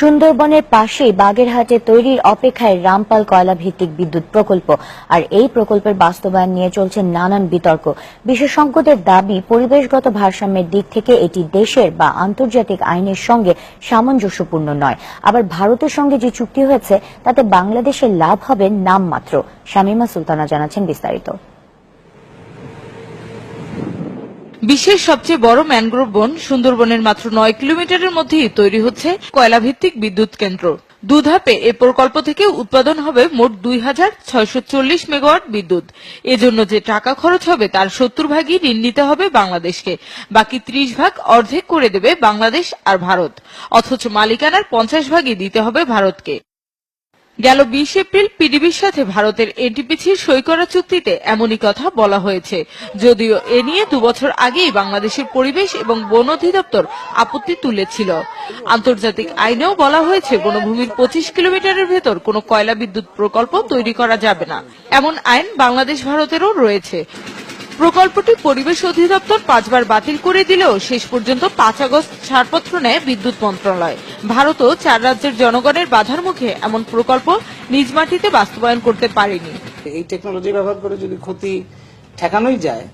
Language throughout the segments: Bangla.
সুন্দরবনের পাশেই বাগেরহাটে তৈরির অপেক্ষায় রামপাল কয়লা ভিত্তিক বিদ্যুৎ প্রকল্প। আর এই প্রকল্পের বাস্তবায়ন নিয়ে চলছে নানান বিতর্ক। বিশেষজ্ঞদের দাবি, পরিবেশগত ভারসাম্যের দিক থেকে এটি দেশের বা আন্তর্জাতিক আইনের সঙ্গে সামঞ্জস্যপূর্ণ নয়। আবার ভারতের সঙ্গে যে চুক্তি হয়েছে, তাতে বাংলাদেশের লাভ হবে নামমাত্র। শামীমা সুলতানা জানাচ্ছেন বিস্তারিত। বিশ্বের সবচেয়ে বড় ম্যানগ্রোভ বন সুন্দরবনের মাত্র নয় কিলোমিটারের মধ্যেই তৈরি হচ্ছে কয়লাভিত্তিক বিদ্যুৎ কেন্দ্র। দুধাপে এ প্রকল্প থেকে উৎপাদন হবে মোট দুই হাজার ছয়শো চল্লিশ মেগাওয়াট বিদ্যুৎ। এজন্য যে টাকা খরচ হবে তার সত্তর ভাগই ঋণ নিতে হবে বাংলাদেশকে। বাকি ত্রিশ ভাগ অর্ধেক করে দেবে বাংলাদেশ আর ভারত। অথচ মালিকানার পঞ্চাশ ভাগই দিতে হবে ভারতকে। গেল বিশ এপ্রিল পিডিবির সাথে ভারতের এনটিপিসির সই করা চুক্তিতে এমনই কথা বলা হয়েছে। যদিও এ নিয়ে দুবছর আগেই বাংলাদেশের পরিবেশ এবং বন অধিদপ্তর আপত্তি তুলেছিল। আন্তর্জাতিক আইনেও বলা হয়েছে, বনভূমির পঁচিশ কিলোমিটারের ভেতর কোনো কয়লা বিদ্যুৎ প্রকল্প তৈরি করা যাবে না। এমন আইন বাংলাদেশ ভারতেরও রয়েছে। প্রকল্পটি পরিবেশ অধিদপ্তর পাঁচবার বাতিল করে দিলেও শেষ পর্যন্ত পাঁচ আগস্ট ছাড়পত্র নেয় বিদ্যুৎ মন্ত্রণালয়। ভারতও চার রাজ্যের জনগণের বাধার মুখে এমন প্রকল্প নিজ মাটিতে বাস্তবায়ন করতে পারেনি। এই টেকনোলজি ব্যবহার করে যদি ক্ষতি ঠেকানোই যায়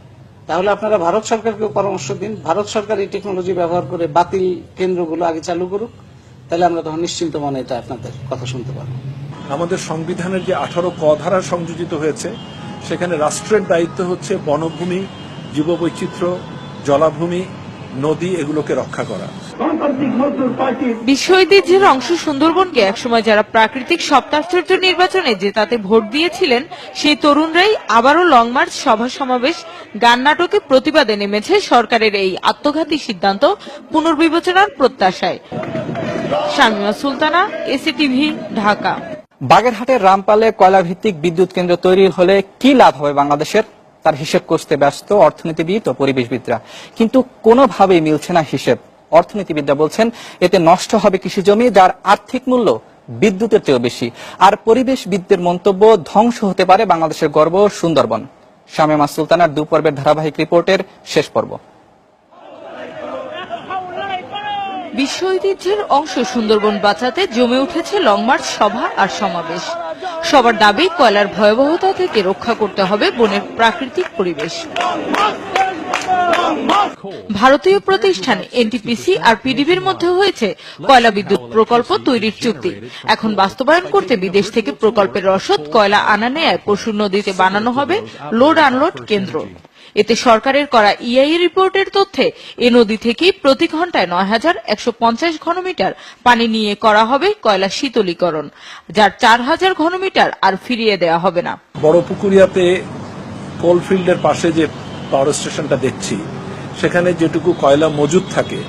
তাহলে আপনারা ভারত সরকারকেও পরামর্শ দিন। ভারত সরকার এই টেকনোলজি ব্যবহার করে বাতিল কেন্দ্রগুলো আগে চালু করুক তাহলে আমরা তখন নিশ্চিন্ত মনে এটা আপনাদের কথা শুনতে পারব আমাদের সংবিধানের যে আঠারো ক ধারা সংযোজিত হয়েছে সেখানে রাষ্ট্রের দায়িত্ব হচ্ছে বনভূমি জীববৈচিত্র্য জলাভূমি নদী এগুলোকে রক্ষা করা। বিশ্ব ঐতিহ্যের অংশ সুন্দরবনকে একসময় যারা প্রাকৃতিক সপ্তাশ্চর্য নির্বাচনে জেতাতে ভোট দিয়েছিলেন সেই তরুণরাই আবারও লং মার্চ সভা সমাবেশ গান নাটকে প্রতিবাদে নেমেছে সরকারের এই আত্মঘাতী সিদ্ধান্ত পুনর্বিবেচনার প্রত্যাশায়। শামিমা সুলতানা এসিটিভি ঢাকা। বাগেরহাটের রামপালে কয়লা ভিত্তিক বিদ্যুৎ কেন্দ্র তৈরি হলে কি লাভ হবে বাংলাদেশের? তার হিসেব করতে ব্যস্ত অর্থনীতিবিদ ও পরিবেশবিদরা। কিন্তু কোনোভাবেই মিলছে না হিসেব। অর্থনীতিবিদরা বলছেন, এতে নষ্ট হবে কৃষি জমি যার আর্থিক মূল্য বিদ্যুতের চেয়েও বেশি। আর পরিবেশবিদদের মন্তব্য ধ্বংস হতে পারে বাংলাদেশের গর্ব সুন্দরবন। শামেমা সুলতানার দু পর্বের ধারাবাহিক রিপোর্টের শেষ পর্ব। বিশ্ব ঐতিহ্যের অংশ সুন্দরবন বাঁচাতে জমে উঠেছে লং মার্চ সভা আর সমাবেশ। সবার দাবি, কয়লার ভয়াবহতা থেকে রক্ষা করতে হবে বনের প্রাকৃতিক পরিবেশ। ভারতীয় প্রতিষ্ঠান এনটিপিসি আর পিডিবির মধ্যে হয়েছে কয়লা বিদ্যুৎ প্রকল্প তৈরির চুক্তি। এখন বাস্তবায়ন করতে বিদেশ থেকে প্রকল্পের রসদ কয়লা আনা নেয় পশুর নদীতে বানানো হবে লোড আনলোড কেন্দ্র। এতে সরকারের করা ইআই রিপোর্টের তথ্যে এ নদী থেকেই প্রতি ঘন্টায় নয় হাজার একশো পঞ্চাশ ঘনমিটার পানি নিয়ে করা হবে কয়লা শীতলীকরণ, যার চার হাজার ঘনমিটার আর ফিরিয়ে দেওয়া হবে না। বড় পুকুরিয়াতে কোলফিল্ডের পাশে যে পাওয়ার স্টেশনটা দেখছি, সেখানে যেটুকু কয়লা মজুদ থাকে,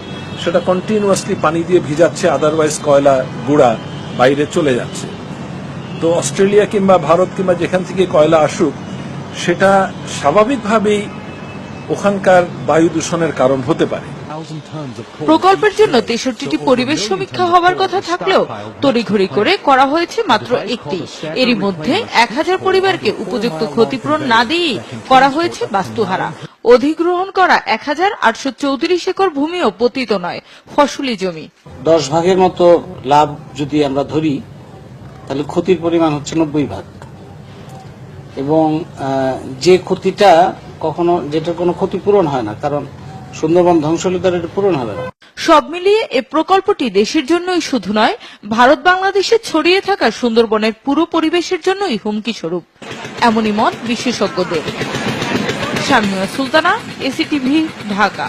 সেটা কন্টিনিউয়াসলি পানি দিয়ে ভিজাচ্ছে আদারওয়াইজ কয়লা গুঁড়া বাইরে চলে যাচ্ছে। তো অস্ট্রেলিয়া কিংবা ভারত কিংবা যেখান থেকে কয়লা আসুক সেটা স্বাভাবিকভাবেই ওখানকার বায়ু দূষণের কারণ হতে পারে। প্রকল্পের জন্য তেষট্টিটি পরিবেশ সমীক্ষা হবার কথা থাকলেও তড়িঘড়ি করে করা হয়েছে মাত্র একটি। এরই মধ্যে এক হাজার পরিবারকে উপযুক্ত ক্ষতিপূরণ না দিয়েই করা হয়েছে বাস্তুহারা। অধিগ্রহণ করা এক হাজার আটশো চৌত্রিশ একর ভূমিও পতিত নয় ফসলি জমি। দশ ভাগের মতো লাভ যদি আমরা ধরি তাহলে ক্ষতির পরিমাণ হচ্ছে নব্বই ভাগ। এবং যে ক্ষতিটা কখনো, যেটার কোনো ক্ষতিপূরণ হয় না, কারণ সুন্দরবন ধ্বংস হলে তার এটা পূরণ হবে না। সব মিলিয়ে এ প্রকল্পটি দেশের জন্যই শুধু নয়, ভারত বাংলাদেশে ছড়িয়ে থাকা সুন্দরবনের পুরো পরিবেশের জন্যই হুমকি স্বরূপ। এমনই মত বিশেষজ্ঞদের। সুলতানা, এসিটিভি, ঢাকা।